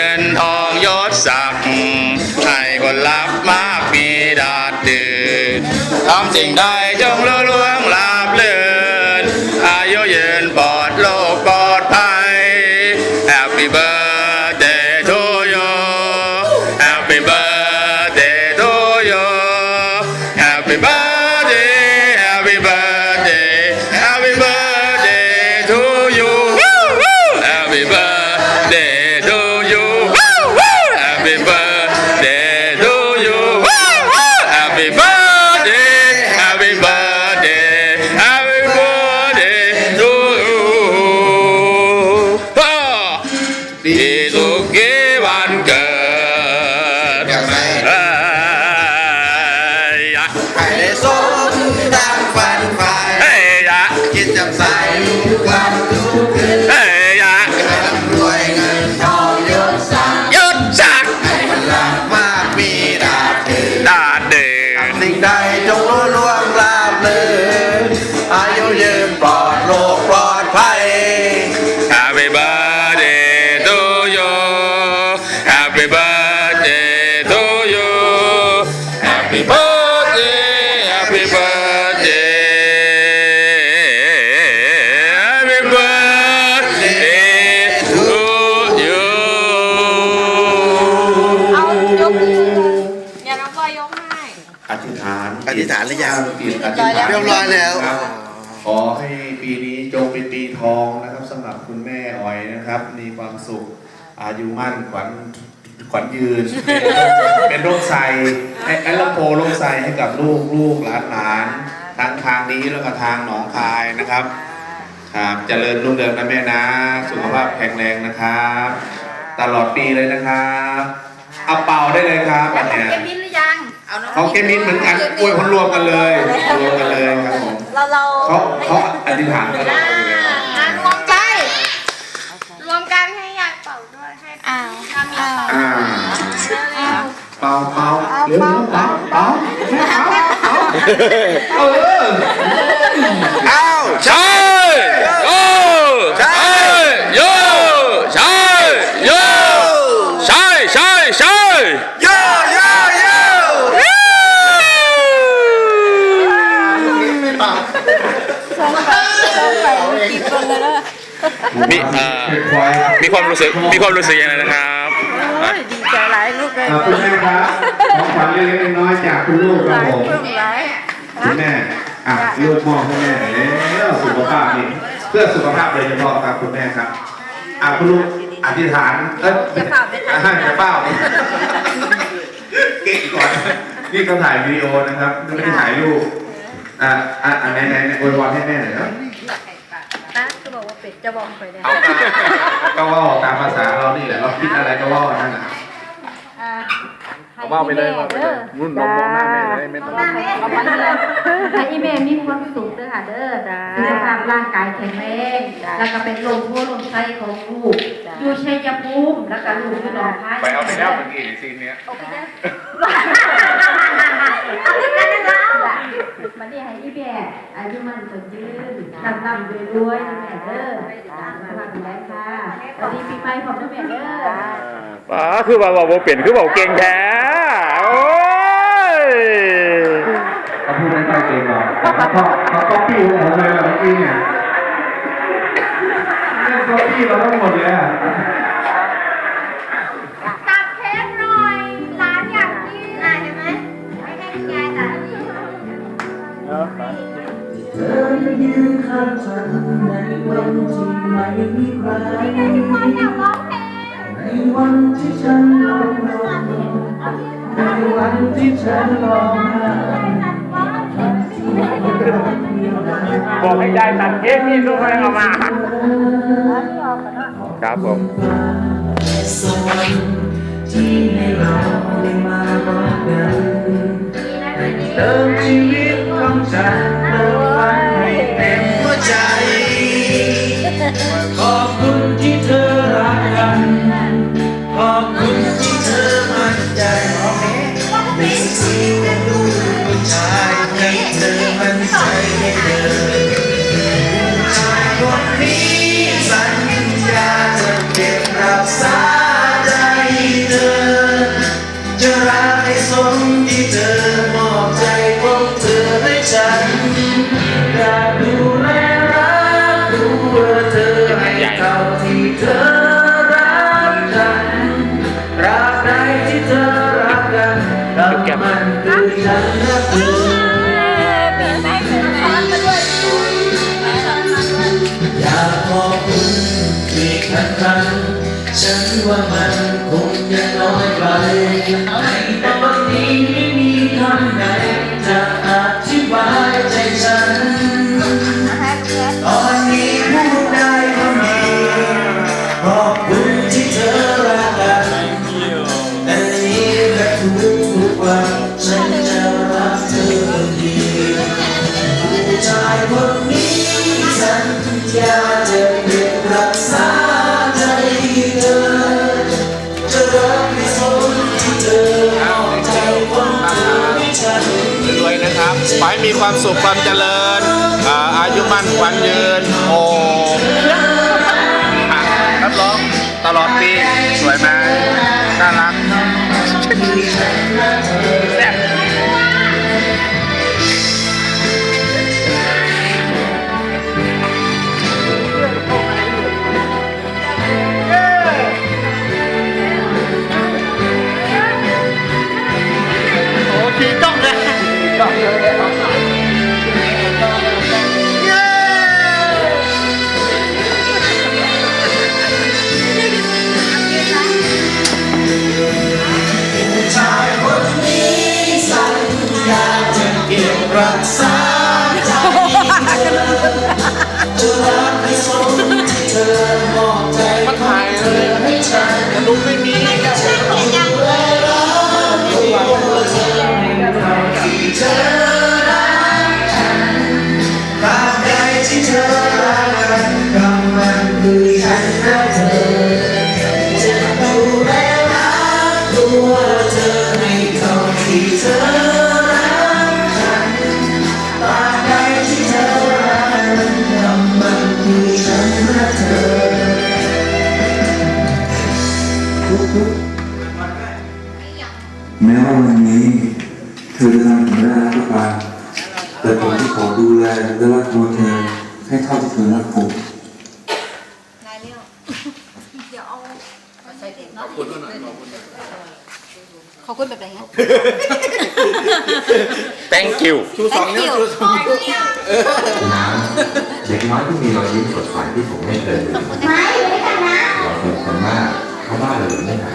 เงินทองยศศักดิ์ให้คนรับมากมีดาดดืนทำสิ่งใดจงรุ่ สุ Happy birthday to you Happy birthday Happy birthday Happy birthday to you เอายกมืออย่าน้องบอยยกให้อธิษฐานอธิษฐานหรือยัง จิตอธิษฐานเรียบร้อยแล้ว ครับขอให้ปีนี้จงเป็นปีทองนะครับสำหรับคุณแม่อ๋อยนะครับ มีความสุข อายุมั่นขวัญขวัญยืน เป็นโรคไซให้แอลโพโรคไซให้กับลูกลูกหลานหลานทั้งทางนี้แล้วก็ทางหนองคายนะครับครับเจริญรุ่งเรืองนะแม่นะ สุขภาพแข็งแรงนะครับ ตลอดปีเลยนะครับเอาเป่าได้เลยครับอันเนี้ยเกมมินหรือยังเอาน้องของเกมินเหมือนกันอวยคนรวมกันเลยรวมกันเลยครับผมเราเราเขาเขาอธิษฐานกัน อ่าอ่ารวมใจรวมกันให้ยายเป่าด้วยให้ อ้าวทำมีเป่าอ่าเร็วเป่าเป่าเร็วเร็วเป่าเป่าเป่าเอออ้าวใช่โยใช่โยใช่โยใช่ใช่ใช่โยโยโยไม่เป่ามีเอ่อมีความรู้สึกมีความรู้สึกยังไงนะครับอะดีใจ หลายลูกเลยอ่าคุณแม่ครับของขวัญเล็กๆน้อยๆจากคุณลูกครับผมปลื้มหลายคุณแม่อะลูกมอบให้แม่หน่อยแล้วสุขภาพนี่เพื่อสุขภาพโดยเฉพาะครับคุณแม่ครับอะคุณลูกอธิษฐานเอ้ยจะเป่าไม่ทันอะจะเป้าเก่งก่อนนี่เขาถ่ายวิดีโอนะครับไม่ได้ถ่ายรูปอะอะอะไหนไหนไหนอวยพรให้แม่หน่อยเนาะนะก็บอกว่าเป็ดจะบอกไปได้เอาตามก็ว่าตามภาษาเรานี่แหละเราคิดอะไรก็ว่านั่นแหละ ว่าไปเลยว่าไปเลยรุ่นน้องมองหน้าแม่เลยไม่ต้องเอามาเลยให้อีเมลมีความสุขเด้อค่ะเด้อสุขภาพร่างกายแข็งแรงแล้วก็เป็นลมหัวลมไส้ของลูกอยู่ชัยภูมิแล้วก็ลูกอยู่หนองคายไปเอาไปแล้วเมื่อกี้ซีนเนี้ยเอาไปกันแล้วมันนี่ให้อีเมลอายุมันสดยืนลำลำรวยรวยแม่เด้อสุขภาพแข็งแรงค่ะสวัสดีปีใหม่พร้อมด้วยแม่เด้อป๋าคือว่าบอกว่าเปลี่ยนคือบอกเก่งแท้โอ้ย เขาพูดไม่ค่อยเก่งหรอกแต่ เขาเขาเขาก๊อปปี้ของผมเลยเมื่อกี้เนี่ยเรื่องก๊อปปี้เราทั้งหมดเลยอะตัดเค้กหน่อยร้านอยากกินน่ะเห็นไหมไม่ให้คุณยายตัดเธอยืนข้างฉันในวันที่ไม่มีใครในวันที่ฉันลงลงในวันที่ฉันรองไห้ บอกให้ยายตัดเค้กนี่ลูกให้เอามา ครับผมสวรรค์ที่ให้เราได้มาพบกันให้เติมชีวิตของฉันเติม รักใดที่เธอรักกันเรามันคือฉันนักเธออยากขอบคุณที่ครั้งฉันว่ามัน วันฉันจะรักเธอคนเดียวผู้ชายคนนี้สัญญากจะเก็บรักษาใจเธอจะรักที่สุดที่เธอเอาใจของเธอให้ฉันรวยนะครับขอให้มีความสุขความเจริญอายุมั่นขวัญยืนโอ้รับรองตลอดปีสวยไหม แกตัวเธอให้เท่าที่เธอรักฉันตราบใดที่เธอรักกันกำมันคือฉันรักเธอแม้ว่าวันนี้เธอจะทำถึงไม่ได้กก็ตามแต่ผมจะขอดูแลและรักตัวเธอให้เท่าที่เธอรักผม ขอบคุณแบบไหนฮะ thank you ชูสองนิ้วชูสองนิ้วเด็กน้อยที่มีรอยยิ้มสดใสที่ผมไม่เคยลืมไม่ไม่กันนะเราเคยกันมากเขาบ้าเลยไม่หาย